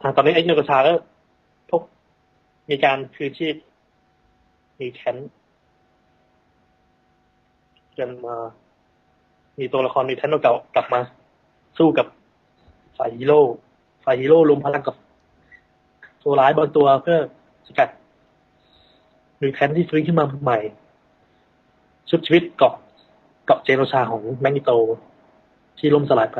ทางตอนนี้ไอ้นกชาก็พวกมีการคืนชีพมีแคนจนมา มีตัวละครมีแทนเก่ากลับมา สู้กับฝ่ายฮีโร่ฝ่ายฮีโร่รวมพลังกับตัวร้ายบางตัวเพื่อสกัดมีแทนที่ฟื้นขึ้นมาใหม่ ชุบชีวิตเกาะเกาะเจโนชาของแมกนิโตที่ล่มสลายไป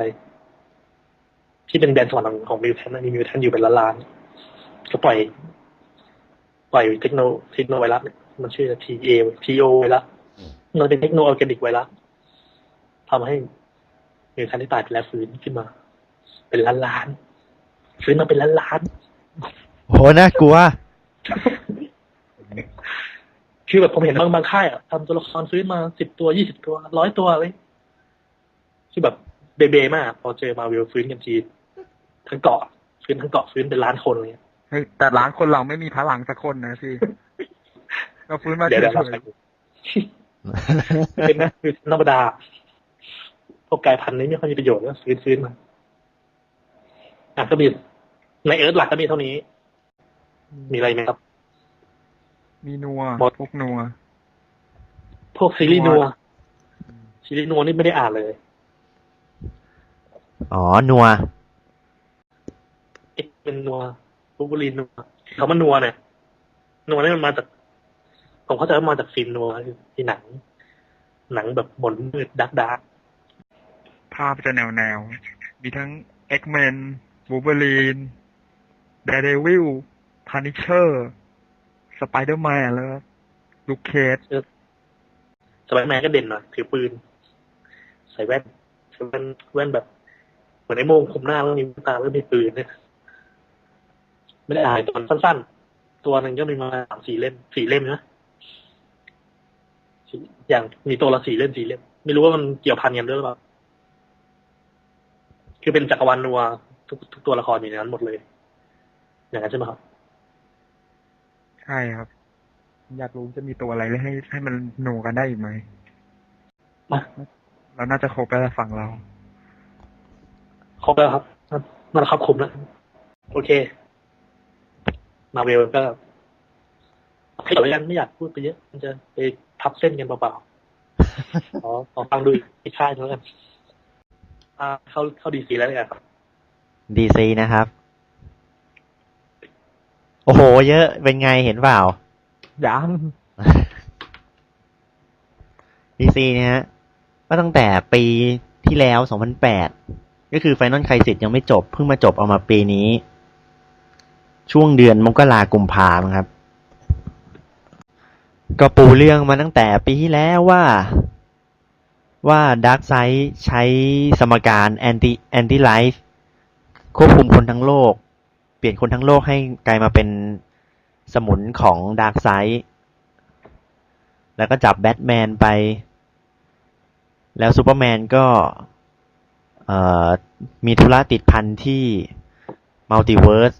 ที่เป็นแดนสวรรค์ของของมิวแทนมีมิวแทนอยู่เป็นล้านล้านๆก็ปล่อย ปล่อยเทคโนเทคโนไวรัสเนี่ยมันชื่อ TA TO ไวรัสมันเป็นเทคโนออร์แกนิกไวรัสทำให้มิวแทนที่ตายไปแล้วฟื้นขึ้นมา เป็นล้านล้านๆฟื้นมาเป็นล้านล้านๆโหน่ากลัวคือแบบผมเห็นบางบางค่ายอะทำตัวละครฟื้นมาสิบตัวยี่สิบตัวร้อยตัวเลย คือแบบเบเบมาก พอเจอมาวิลฟื้นกันที ทั้งเกาะฟื้นทั้งเกาะฟื้นเป็นล้านคนเลยเฮ้ยแต่ร้านคนเราไม่มีพลังสักคนนะสิเราฟื้นมาเดี๋ยวเฉเดี๋ยวเรายใช้เป็นนะคือธรรมดาพวกกายพันธุ์นี้ไม่ค่อยมีประโยชน์แล้วฟื้นฟื้นมาอะก็มีในเอิร์ธหลักก็มีเท่านี้ๆมีอะไรไหมครับ มีนัวหมดพวกนัว พวกซีรีส์นัว ซีรีส์นัวนี่ไม่ได้อ่านเลย อ๋อ นัว เอ็กเป็นนัวบูบูลินนัวเขามันนัวเนี่ยนัวนี่มันมาจากผมเข้าใจว่ามาจากฟิล์มนัวคือที่หนัง หนังแบบหมนมืดดักดักภาพจะแนวแนวๆมีทั้ง X-Men Wolverine Daredevil Punisher Spider-Man แล้วลูกเคสสไปเดอร์แมนก็เด่นหน่อยถือปืน ใส่แว่นใส่แว่นแว่นแบบ เหมือนไอ้โมงคุมหน้าแล้วมีตาแล้วมีปืนเนี่ย ไม่ได้อ่านตอนสั้นๆ ตัวหนึ่งก็มีมาสามสี่เล่มสี่เล่มนะสี่อย่างมีตัวละสี่เล่มสี่เล่ม ไม่รู้ว่ามันเกี่ยวพันกันด้วยหรือเปล่า คือเป็นจักรวาลนัวทุกทุกตัวละครอยู่ในนั้นหมดเลย อย่างนั้นใช่ไหมครับ ใช่ครับ อยากรู้จะมีตัวอะไรให้ให้มันหนูกันได้อีกไหมมาเราน่าจะครบแล้วล่ะฝั่งเรา ครบแล้วครับมันครอบคลุมแล้วโอเค มาเวลก็ขยับกันไม่อยากพูดไปเยอะ มันจะไปทับเส้นกันเปล่าๆขอขอฟังดูอีกค่ายหนึงแล้วกันอ่าเข้าเข้าดีซีแล้วเนี่ยครับดีซีนะครับ โอ้โห เยอะเป็นไงเห็นเปล่ายังดีซีเนี่ยฮะก็ตั้งแต่ปีที่แล้ว 2008 ก็คือ Final Crisis ยังไม่จบ เพิ่งมาจบเอามาปีนี้ ช่วงเดือนมกรากุมภาพันธ์ครับ ก็ปูเรื่องมาตั้งแต่ปีที่แล้วว่าว่า Dark Side ใช้สมการ Anti Anti Life ควบคุมคนทั้งโลก เปลี่ยนคนทั้งโลกให้กลายมาเป็นสมุนของ Dark Side แล้วก็จับแบทแมนไป แล้วซูเปอร์แมนก็มีธุระติดพันที่มัลติเวิร์ส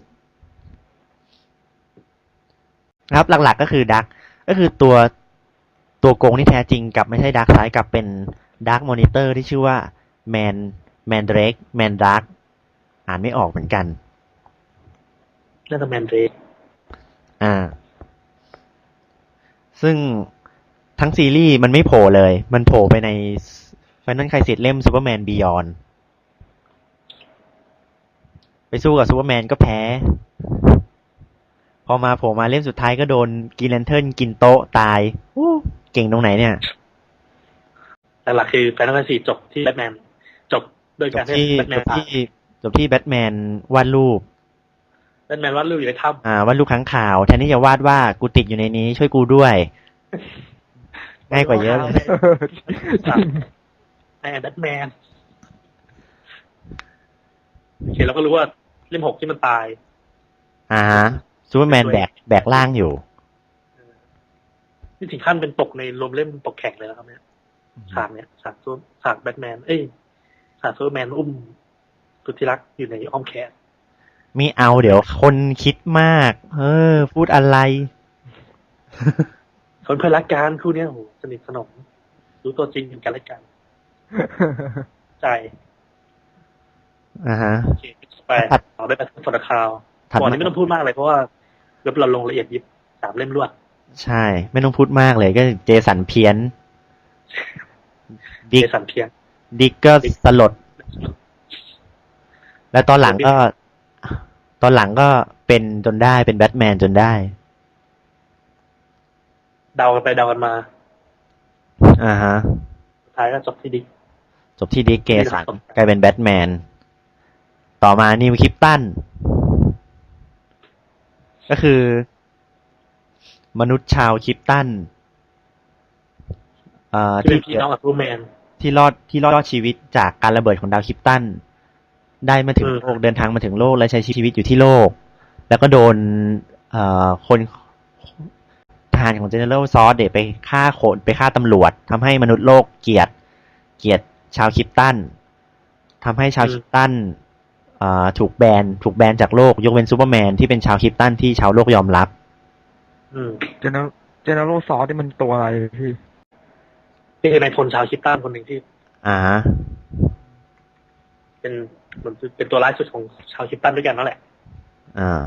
ครับหลักๆก็คือดักก็คือตัวตัวโกงที่แท้จริงกลับไม่ใช่ดักซ้ายกลับเป็นดักมอนิเตอร์ที่ชื่อว่าแมนแมนเดรกแมนดักอ่านไม่ออกเหมือนกันน่าจะแมนเดรกอ่า ซึ่งทั้งซีรีส์มันไม่โผล่เลย มันโผล่ไปใน Final Crisis เล่ม Superman Beyond ไปสู้กับซูเปอร์แมนก็แพ้ พอมาโผล่มาเล่มสุดท้ายก็โดนกีแลนเทิร์นกินโต๊ะตายอู้เก่งตรงไหนเนี่ย แต่หลักคือแฟนตาซีจบที่แบทแมนจบโดยจการบที่ที่แบทแมจนบตายที่จบที่แบทแมนวาดรูปแบทแมนวาดรูปอยู่ในถ้อ่าวาดรูปค้างข่าวแทนที่จะวาดว่ากูติดอยู่ในนี้ ช่วยกูด้วยำง่ายกว่าเยอะเลยไอ้แบทแมนโอเคเราก็รู้ว่าเล่มหกที่มันตาย อ่าฮะ ซูเปอร์แมนแบกแบกล่างอยู่นี่ถึงขั้นเป็นปกในรวมเล่มปกแข่งเลยนะครับเนี่ยฉากเนี่ยฉากซูฉากแบทแมนเอ้ยฉากซูเปอร์แมนอุ้มสุดที่รักอยู่ในอ้อมแขนมีเอาเดี๋ยวคนคิดมาก เออ พูดอะไร คนเพื่อนรักกันคู่เนี้ยโอ้โหสนิทสนมรู้ตัวจริงกันและกัน ใจอ่าฮะโอเคไปต่อได้ไปสดคราวถัดก่อนมานี้ไม่ต้องพูดมากเลยเพราะว่า เว็บเราลงละเอียดยิบสามเล่มรวด ใช่ ไม่ต้องพูดมากเลยก็เจสันเพียนเจดิกสันเพียงดิกก็สลด แล้วตอนหลังก็ ตอนหลังก็เป็นจนได้เป็นแบทแมนจนได้ เดากันไปเดากันมา อ่าฮะสุดท้ายก็จบที่ดิกจบที่ดิกเกสันครับกลายเป็นแบทแมน ต่อมานิวคลิปตัน ก็คือ มนุษย์ชาวคลิปตันเอ่อที่เป็นที่พี่น้องกับรูแมนที่รอดที่รอดชีวิตจากการระเบิดของดาวคลิปตัน ได้มาถึงอืมโลกเดินทางมาถึงโลกและใช้ชีวิตอยู่ที่โลก แล้วก็โดนเอ่อคนทหารของ General s o r เดไปฆ่าคนไปฆ่าตำรวจทำให้มนุษย์โลกเกลียดเกลียดชาวคลิปตันทำให้ชาวคลิปตันเอ่อ ถูกแบนถูกแบนจากโลก ยกเว้นซูเปอร์แมนที่เป็นชาวคลิปตันที่ชาวโลกยอมรับอืมเจเนเจเนอโรซอสที่มันตัวอะไรพี่นี่คือนายพลชาวคิปตันคนหนึ่งที่ อ่า เป็นเหมือนเป็นตัวร้ายสุดของชาวคิปตันด้วยกันนั่นแหละ อ่า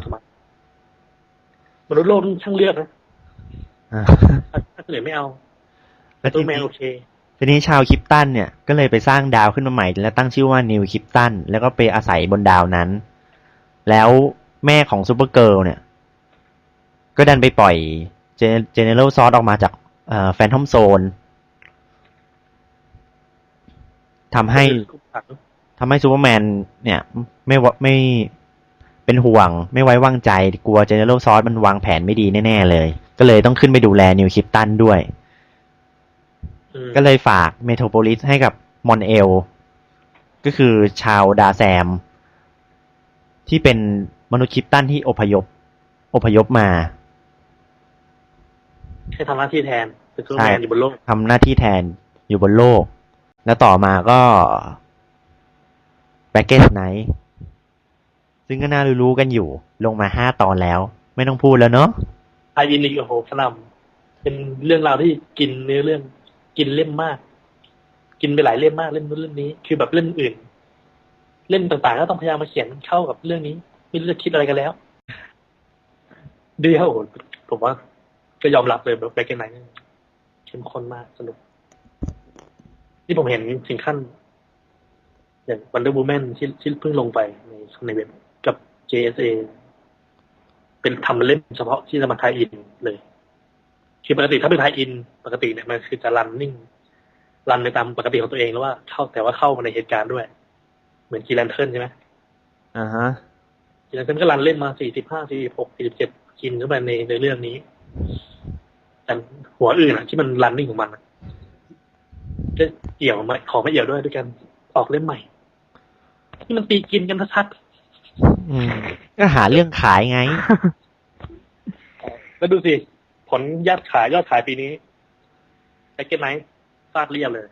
มนุษย์โลกนี่ช่างเลือกนะอ่าถ้าคนอื่นไม่เอาแล้วรูทีแมนนี้โอเค ทีนี้ชาวคริปตันเนี่ยก็เลยไปสร้างดาวขึ้นมาใหม่ แล้วตั้งชื่อว่านิวคริปตันแล้วก็ไปอาศัยบนดาวนั้น แล้วแม่ของซูเปอร์เกิร์ลเนี่ย ก็ดันไปปล่อยเจเนอเรลซอสออกมาจากแฟนทอมโซนทำให้ทำให้ซูเปอร์แมนเนี่ยไม่ไม่เป็นห่วงไม่ไว้วางใจกลัวเจเนอเรลซอสมันวางแผนไม่ดีแน่ ๆ เลย ก็เลยต้องขึ้นไปดูแลนิวคริปตันด้วย ก็เลยฝากเมโทรโพลิสให้กับมอนเอล ก็คือชาวดาแซม ที่เป็นมนุษย์คริปตันที่อพยพ อพยพมา ให้ทำหน้าที่แทนเป็นรูใช่แมนอยู่บนโลกทำหน้าที่แทนอยู่บนโลก แล้วต่อมาก็แบ็กเกสไนซึ่งก็น่ารู้ๆกันอยู่ ลงมาห้าตอนแล้ว ไม่ต้องพูดแล้วเนาะไอวินอีกโอ้โหสนำเป็นเรื่องราวที่กินเนื้อเรื่อง กินเล่มมาก กินไปหลายเล่มมากเล่มนู้นเล่มนี้ คือแบบเล่มอื่น เล่มต่างๆก็ต้องพยายามมาเขียนเข้ากับเรื่องนี้ ไม่รู้จะคิดอะไรกันแล้ว เดีครับโอ้โหผมว่าก็ยอมรับเลยแบบแบ็กเกนไนเข้มข้นมากสนุกที่ผมเห็นถึงขั้น อย่าง Wonder Woman ที่ที่เพิ่งลงไปในในเว็บกับ JSA เป็นทำเล่มเฉพาะที่จะมาทายอินเลย คือปกติถ้าเป็นทายอิน ปกติเนี่ยมันคือจะรันนิ่งรันในตามปกติของตัวเองแล้วว่าเข้าแต่ว่าเข้ามาในเหตุการณ์ด้วย เหมือนกีแลนเทิร์นใช่ไหมอ่าฮะกีแลนเทิร์นก็รันเล่นมาสี่สิบห้าสี่สิบหกสี่สิบเจ็ดกินเข้าไปในในเรื่องนี้แต่หัวอื่นอะที่มันรันนิ่งของมันอะก็เอี่ยวมาขอไม่เอี่ยวด้วยด้วยกันออกเล่มใหม่ที่มันตีกินกันชัดอืมก็หาเรื่องขายไงๆแล้วดูสิ ผลยอดขายยอดขายปีนี้ไอเก็ตไนท์ฟาดเรียบเลย